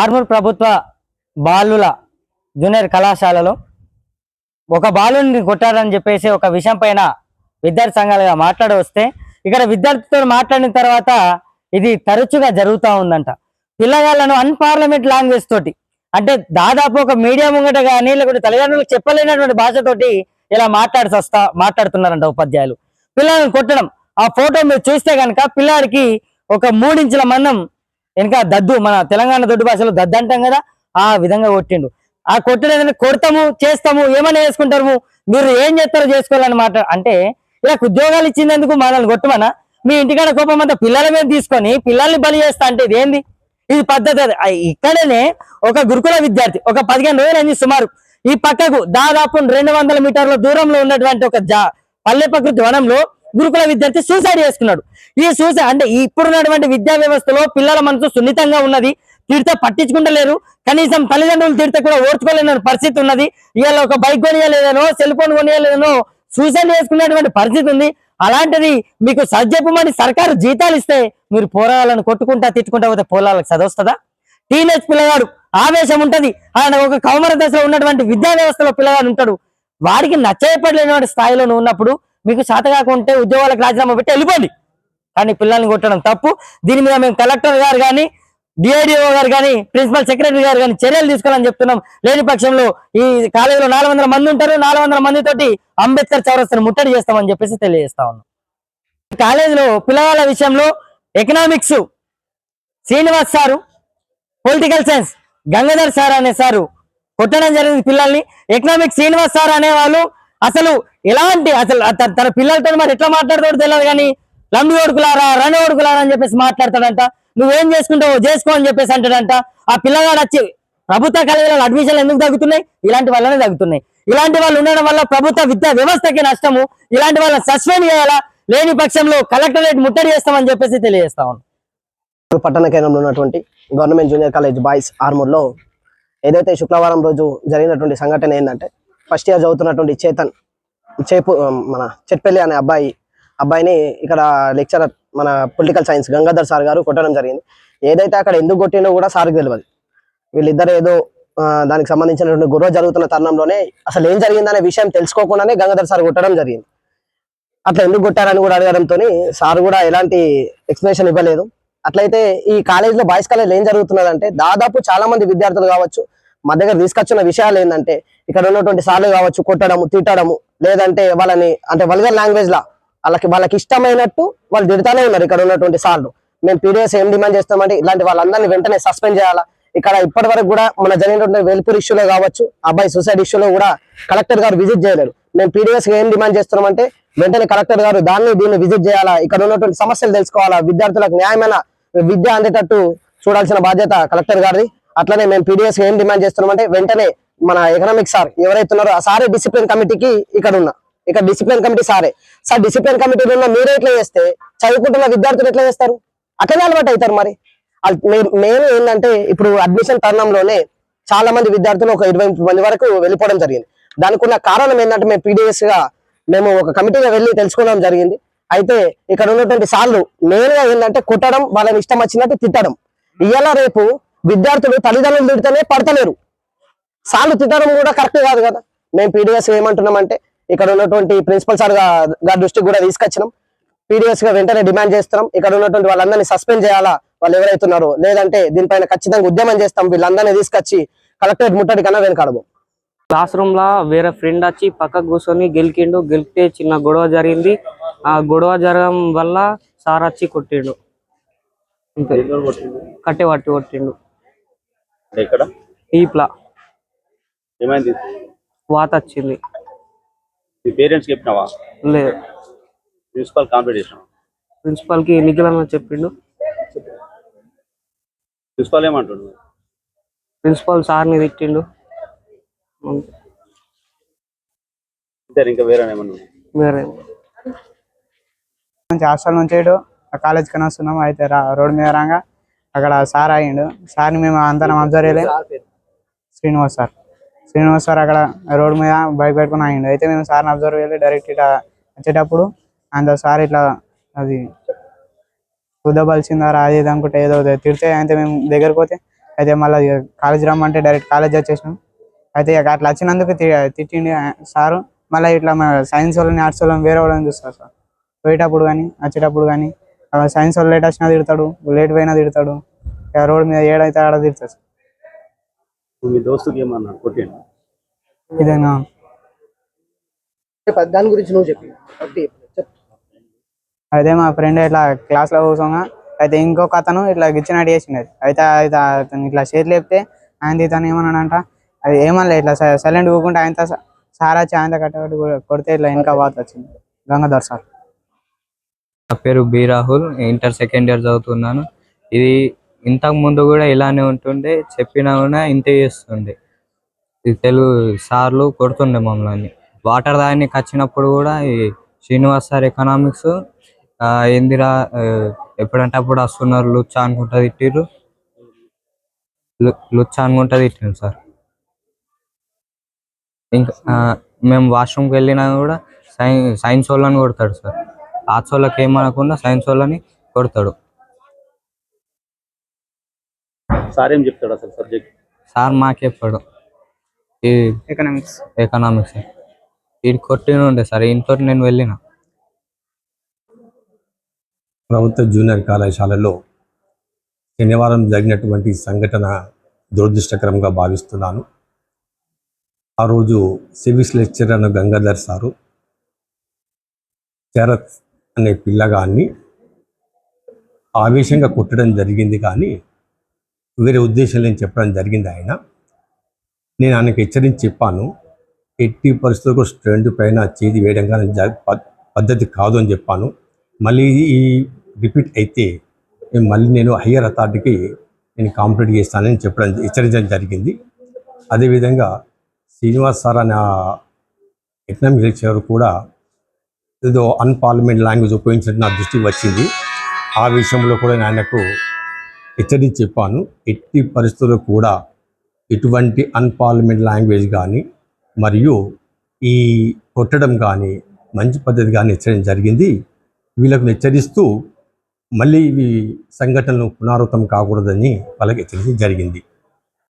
ఆర్మూర్ ప్రభుత్వ బాలుల జూనియర్ కళాశాలలో ఒక బాలుని కొట్టారని చెప్పేసి ఒక విషయం పైన విద్యార్థి సంఘాలుగా మాట్లాడి వస్తే ఇక్కడ విద్యార్థితో మాట్లాడిన తర్వాత ఇది తరచుగా జరుగుతూ ఉందంట. పిల్లగాళ్ళను అన్పార్లమెంట్ లాంగ్వేజ్ తోటి అంటే దాదాపు ఒక మీడియా ముంగట కానీ లేకుంటే తల్లిదండ్రులకు చెప్పలేనటువంటి భాషతోటి ఇలా మాట్లాడి వస్తా మాట్లాడుతున్నారంట ఉపాధ్యాయులు. పిల్లలను కొట్టడం ఆ ఫోటో మీరు చూస్తే కనుక పిల్లాడికి ఒక మూడించుల మందం వెనక దద్దు మన తెలంగాణ దొడ్డు భాషలో దద్దు అంటాం కదా ఆ విధంగా కొట్టిండు. ఆ కొట్టిన కొడతాము చేస్తాము ఏమైనా చేసుకుంటాము మీరు ఏం చేస్తారో చేసుకోవాలని మాట అంటే ఇలా ఉద్యోగాలు ఇచ్చినందుకు మనల్ని కొట్టమనా? మీ ఇంటికాడ కోపం అంతా పిల్లల మీద తీసుకొని పిల్లల్ని బలి చేస్తా అంటే ఇది ఏంది? ఇది పద్ధతి ఇక్కడనే ఒక గురుకుల విద్యార్థి ఒక పదిహేను రోజులు అయింది సుమారు. ఈ పక్కకు దాదాపు రెండు వందల మీటర్ల దూరంలో ఉన్నటువంటి ఒక జా పల్లె ప్రకృతి వనంలో గురుకుల విద్యార్థి సూసైడ్ చేసుకున్నాడు. ఈ సూసైడ్ అంటే ఇప్పుడున్నటువంటి విద్యా వ్యవస్థలో పిల్లల మనసు సున్నితంగా ఉన్నది. తిడితే పట్టించుకుంటలేరు. కనీసం తల్లిదండ్రులు తిడితే కూడా ఓర్చుకోలేని పరిస్థితి ఉన్నది. ఇవాళ ఒక బైక్ కొనియలేదనో సెల్ ఫోన్ కొనియలేదనో సూసైడ్ చేసుకునేటువంటి పరిస్థితి ఉంది. అలాంటిది మీకు సజ్జెప్పమని సర్కారు జీతాలు ఇస్తే మీరు పోరాలను కొట్టుకుంటా తిట్టుకుంటా పోతే పోలాలకు చదవస్తుందా టీనేజ్ పిల్లగాడు ఆవేశం ఉంటది. ఆయన ఒక కౌమర దశలో ఉన్నటువంటి విద్యా వ్యవస్థలో పిల్లగాడు ఉంటాడు. వాడికి నచ్చజెప్పలేనటువంటి స్థాయిలో ఉన్నప్పుడు మీకు చేత కాకుంటే ఉద్యోగాలకు రాజీనామా పెట్టి వెళ్ళిపోండి. కానీ పిల్లల్ని కొట్టడం తప్పు. దీని మీద మేము కలెక్టర్ గారు కానీ డిఐడిఓ గారు కానీ ప్రిన్సిపల్ సెక్రటరీ గారు కానీ చర్యలు తీసుకోవాలని చెప్తున్నాం. లేని పక్షంలో ఈ కాలేజీలో నాలుగు వందల మంది ఉంటారు. నాలుగు వందల మంది తోటి అంబేద్కర్ చౌరస్తను ముట్టడి చేస్తామని చెప్పేసి తెలియజేస్తా ఉన్నాం. కాలేజీలో పిల్లవాళ్ళ విషయంలో economics Srinivas sir political science Gangadhar sir అనే సారు కొట్టడం జరిగింది పిల్లల్ని. ఎకనామిక్స్ శ్రీనివాస్ సార్ అనేవాళ్ళు అసలు ఎలాంటి అసలు తన పిల్లలతో మరి ఎట్లా మాట్లాడతాడు తెలియదు కానీ లంబి ఓడుకులారా రన్ ఓడుకులారా అని చెప్పేసి మాట్లాడతాడంట. నువ్వేం చేసుకుంటావు చేసుకో అని చెప్పేసి అంటాడంట. ఆ పిల్లగాడు వచ్చి ప్రభుత్వ కాలేజీలలో అడ్మిషన్లు ఎందుకు తగ్గుతున్నాయి? ఇలాంటి వల్లనే తగ్గుతున్నాయి. ఇలాంటి వాళ్ళు ఉండడం వల్ల ప్రభుత్వ విద్యా వ్యవస్థకి నష్టము. ఇలాంటి వాళ్ళని సస్పెండ్ చేయాలా? లేని పక్షంలో కలెక్టరేట్ ముట్టడి చేస్తామని చెప్పేసి తెలియజేస్తా ఉన్నాం. ఇప్పుడు పట్టణ కేంద్రంలో ఉన్నటువంటి గవర్నమెంట్ జూనియర్ కాలేజ్ బాయ్స్ ఆర్మూర్లో ఏదైతే శుక్రవారం రోజు జరిగినటువంటి సంఘటన ఏంటంటే ఫస్ట్ ఇయర్ చదువుతున్నటువంటి చేతన్ చేపు మన చెట్పల్లి అనే అబ్బాయి అబ్బాయిని ఇక్కడ లెక్చరర్ మన పొలిటికల్ సైన్స్ గంగాధర్ సార్ గారు కొట్టడం జరిగింది. ఏదైతే అక్కడ ఎందుకు కొట్టిండో కూడా సార్కి తెలియదు వీళ్ళిద్దరు ఏదో దానికి సంబంధించినటువంటి గొడవ జరుగుతున్న తరుణంలోనే అసలు ఏం జరిగిందనే విషయం తెలుసుకోకుండానే గంగాధర్ సార్ కొట్టడం జరిగింది. అట్లా ఎందుకు కొట్టారని కూడా అడగడంతో సార్ కూడా ఎలాంటి ఎక్స్ప్లెనేషన్ ఇవ్వలేదు. అట్లయితే ఈ కాలేజ్లో బాయ్స్ కాలేజ్ ఏం జరుగుతున్నదంటే దాదాపు చాలా మంది విద్యార్థులు కావచ్చు మా దగ్గర తీసుకొచ్చిన విషయాలు ఏంటంటే ఇక్కడ ఉన్నటువంటి సార్లు కావచ్చు కొట్టడము తిట్టడము లేదంటే వాళ్ళని అంటే వల్గర్ లాంగ్వేజ్ లా వాళ్ళకి వాళ్ళకి ఇష్టమైనట్టు వాళ్ళు తిడతానే ఉన్నారు ఇక్కడ ఉన్నటువంటి సార్లు. మేము పీడిఎస్ ఏం డిమాండ్ చేస్తామంటే ఇలాంటి వాళ్ళందరినీ వెంటనే సస్పెండ్ చేయాలా? ఇక్కడ ఇప్పటి వరకు కూడా మన జరిగినటువంటి వెల్పూర్ ఇష్యూలో కావచ్చు అబ్బాయి సూసైడ్ ఇష్యూలో కూడా కలెక్టర్ గారు విజిట్ చేయలేరు మేము పీడిఎస్ ఏం డిమాండ్ చేస్తున్నామంటే వెంటనే కలెక్టర్ గారు దాన్ని దీన్ని విజిట్ చేయాలా? ఇక్కడ ఉన్నటువంటి సమస్యలు తెలుసుకోవాలా? విద్యార్థులకు న్యాయమైన విద్య అందేటట్టు చూడాల్సిన బాధ్యత కలెక్టర్ గారిది. అట్లనే మేము పీడిఎస్ ఏం డిమాండ్ చేస్తున్నామంటే వెంటనే మన ఎకనామిక్ సార్ ఎవరైతే ఉన్నారో ఆ సారే డిసిప్లిన్ కమిటీకి ఇక్కడ ఉన్న. ఇక్కడ డిసిప్లిన్ కమిటీ సారే. సార్ డిసిప్లిన్ కమిటీలో ఉన్న మీరే ఎట్లా చేస్తే చదువుకుంటున్న విద్యార్థులు ఎట్లా చేస్తారు? అట్లనే అలవాటు అవుతారు మరి. మెయిన్ ఏంటంటే ఇప్పుడు అడ్మిషన్ తరుణంలోనే చాలా మంది విద్యార్థులు ఒక ఇరవై మంది వరకు వెళ్ళిపోవడం జరిగింది. దానికి ఉన్న కారణం ఏంటంటే మేము పీడిఎస్గా మేము ఒక కమిటీగా వెళ్ళి తెలుసుకోవడం జరిగింది. అయితే ఇక్కడ ఉన్నటువంటి సార్లు మెయిన్గా ఏంటంటే కొట్టడం వాళ్ళని ఇష్టం వచ్చినట్టు తిట్టడం. ఇవాళ రేపు విద్యార్థులు తల్లిదండ్రులు తిడితేనే పడతలేరు. సార్లు తిట్టడం కూడా కరెక్ట్ కాదు కదా. మేము పీడిఎస్ ఏమంటున్నామంటే ఇక్కడ ఉన్నటువంటి ప్రిన్సిపల్ సార్ గారి దృష్టికి కూడా తీసుకొచ్చినాం. పీడిఎస్గా వెంటనే డిమాండ్ చేస్తున్నాం. ఇక్కడ ఉన్నటువంటి వాళ్ళందరినీ సస్పెండ్ చేయాలా? వాళ్ళు ఎవరైతే ఉన్నారో లేదంటే దీనిపైన ఖచ్చితంగా ఉద్యమం చేస్తాం. వీళ్ళందరినీ తీసుకొచ్చి కలెక్టరేట్ ముట్టడి కన్నా వెనకాడము క్లాస్ రూమ్ లా వేరే ఫ్రెండ్ వచ్చి పక్కకు కూర్చొని గెలికిండు. గెలిపితే చిన్న గొడవ జరిగింది. ఆ గొడవ జరగడం వల్ల సార్ వచ్చి కొట్టిండు. అంతే. కట్టె పట్టి కొట్టిండు. ఇక్కడ? ఈప్లా ఏమైంది? వాత వచ్చింది. మీ పేరెంట్స్ చెప్పినావా? లేదు. ప్రిన్సిపల్ కంప్లీట్ చేసినావా? ప్రిన్సిపల్కి నిఖిలన్న చెప్పిండు. ప్రిన్సిపల్ ఏమంటుండు? ప్రిన్సిపల్ సార్ని తిట్టిండు. అంతే ఇంకా వేరే ఏమన్నా? వేరే. నుంచి హాస్టల్ నుంచి ఇటు కాలేజ్ కన్నా వస్తున్నాం అయితే రోడ్ మీద రాగా. అక్కడ సార్ అయ్యిండు. సార్ని మేము అందరం అబ్జర్వ్ చేయలే. శ్రీనివాస్ సార్. శ్రీనివాస్ సార్ అక్కడ రోడ్ మీద బైక్ పెట్టుకుని ఆగిండు అయితే మేము సార్ని అబ్జర్వ్ చేయలే డైరెక్ట్ ఇట్లా వచ్చేటప్పుడు. అంత సార్ ఇట్లా అది కుదబలిసిందారా అది ఇది అనుకుంటే ఏదో తిడితే అయితే మేము దగ్గరికి పోతే అయితే మళ్ళీ కాలేజ్ రమ్మంటే డైరెక్ట్ కాలేజ్ వచ్చేసినాం. అయితే ఇక అట్లా వచ్చినందుకు తిట్టిండి సారు. మళ్ళీ ఇట్లా సైన్స్ వాళ్ళని ఆర్ట్స్ వాళ్ళని వేరే వాళ్ళని చూస్తారు సార్. పోయేటప్పుడు కానీ వచ్చేటప్పుడు కానీ సైన్స్ వాళ్ళు లేట్ వచ్చినా తిడతాడు లేట్ పోయినా తిడతాడు. రోడ్ మీద ఏడైతే ఆడ తిడతాడు. మీ దోస్తుకి ఏమన్నాడు కొట్టిండు ఇదేనా? దాని గురించి నువ్వు చెప్పి. మా ఫ్రెండ్ ఇట్లా క్లాస్లో కూర్చోగా అయితే ఇంకొక అతను ఇట్లా గిచ్చినట్టు చేసిండేది. అయితే అయితే అతను ఇట్లా చేతి లేపితే ఆయన ఇతను ఏమన్నాడంట అది ఏమనలే ఇట్లా సైలెంట్ కూకుంటే ఆయనతో సార్ వచ్చి ఆయనతో కట్టబెట్టి కొ- కొడితే ఇట్లా ఇంకా వాత వచ్చింది గంగాధర్ సార్. నా పేరు B Rahul inter second year చదువుతున్నాను. ఇది ఇంతకు ముందు కూడా ఇలానే ఉంటుండే చెప్పినా కూడా ఇంతే చేస్తుండే. తెలుగు సార్లు కొడుతుండే మమ్మల్ని. వాటర్ దానికి వచ్చినప్పుడు కూడా ఈ శ్రీనివాస్ సార్ ఎకనామిక్స్ ఏందిరా ఎప్పుడంటే అప్పుడు వస్తున్నారు లుచ్చా అనుకుంటా తిట్టిరు లుచ్చా అనుకుంటా తిట్టిరు సార్. ఇంకా మేము వాష్రూమ్కి వెళ్ళినా కూడా సైన్స్ సైన్స్ వాళ్ళని కొడతాడు సార్. ఆర్ట్స్ వాళ్ళకి ఏమనకుండా సైన్స్ వాళ్ళని కొడతాడు. సార్ ఏం చెప్తాడు అసలు సబ్జెక్ట్ సార్ మాకు చెప్పాడు. ఈ ఎకనామిక్స్ ఎకనామిక్స్ ఇది కొట్టిన ఉండే సార్ ఇంట్లో నేను వెళ్ళిన. ప్రభుత్వ జూనియర్ కళాశాలలో శనివారం జరిగినటువంటి సంఘటన దురదృష్టకరంగా భావిస్తున్నాను. ఆ రోజు సివిక్స్ లెక్చరర్ అన్న గంగాధర్ సారు శరత్ అనే పిల్లగాన్ని ఆవేశంగా కొట్టడం జరిగింది కానీ వేరే ఉద్దేశం లేని చెప్పడం జరిగింది ఆయన. నేను ఆయనకు హెచ్చరించి చెప్పాను ఎట్టి పరిస్థితులకు స్టూడెంట్ పైన చేతి వేయడం కానీ పద్- పద్ధతి కాదు అని చెప్పాను. మళ్ళీ ఈ రిపీట్ అయితే నేను మళ్ళీ నేను హయ్యర్ అథారిటీకి నేను కాంప్లీట్ చేస్తానని చెప్పడం హెచ్చరించడం జరిగింది. అదేవిధంగా శ్రీనివాస్ సార్ అనే ఎకనామిక్ లెక్చరర్ కూడా ఏదో అన్పార్లమెంట్ లాంగ్వేజ్ ఉపయోగించినట్టు నా దృష్టికి వచ్చింది. ఆ విషయంలో కూడా నేను ఆయనకు హెచ్చరించి చెప్పాను. ఎట్టి పరిస్థితుల్లో కూడా ఎటువంటి అన్పార్లమెంట్ లాంగ్వేజ్ కానీ మరియు ఈ కొట్టడం కానీ మంచి పద్ధతి కానీ హెచ్చరించడం జరిగింది. వీళ్ళకు హెచ్చరిస్తూ మళ్ళీ ఇవి సంఘటనలు పునరావృతం కాకూడదని వాళ్ళకి హెచ్చరించడం జరిగింది.